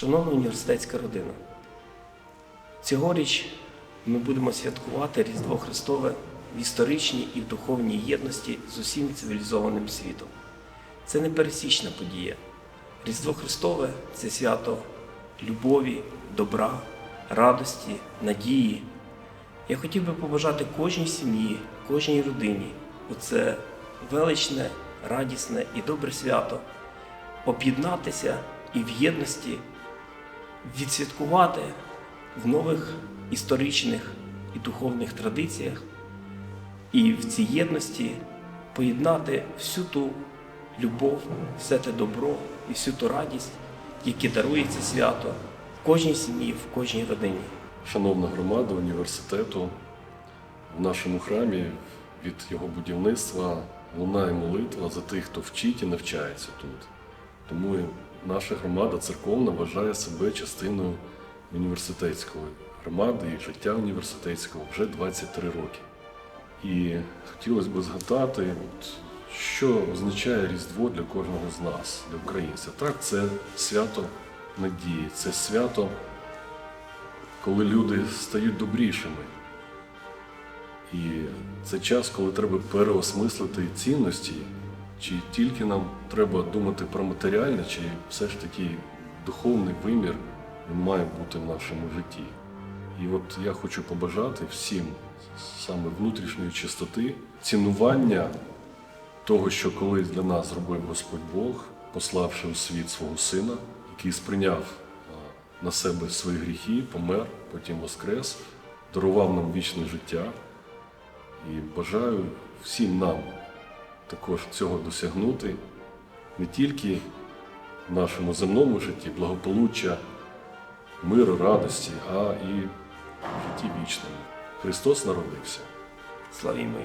Шановна університетська родина, цьогоріч ми будемо святкувати Різдво Христове в історичній і в духовній єдності з усім цивілізованим світом. Це не пересічна подія. Різдво Христове це свято любові, добра, радості, надії. Я хотів би побажати кожній сім'ї, кожній родині у це величне, радісне і добре свято об'єднатися і в єдності відсвяткувати в нових історичних і духовних традиціях, і в цій єдності поєднати всю ту любов, все те добро і всю ту радість, які дарує свято в кожній сім'ї, в кожній родині. Шановна громада університету, в нашому храмі від його будівництва лунає молитва за тих, хто вчить і навчається тут. Тому наша громада церковна вважає себе частиною університетської громади і життя університетського вже 23 роки. І хотілося б згадати, що означає Різдво для кожного з нас, для українця. Так, це свято надії, це свято коли люди стають добрішими. І це час, коли треба переосмислити цінності, чи тільки нам треба думати про матеріальне, чи все ж таки духовний вимір він має бути в нашому житті. І от я хочу побажати всім саме внутрішньої чистоти, цінування того, що колись для нас зробив Господь Бог, пославши у світ свого Сина, який сприйняв на себе свої гріхи, помер, потім воскрес, дарував нам вічне життя. І бажаю всім нам також цього досягнути не тільки в нашому земному житті, благополуччя, миру, радості, а і в житті вічному. Христос народився. Славімо!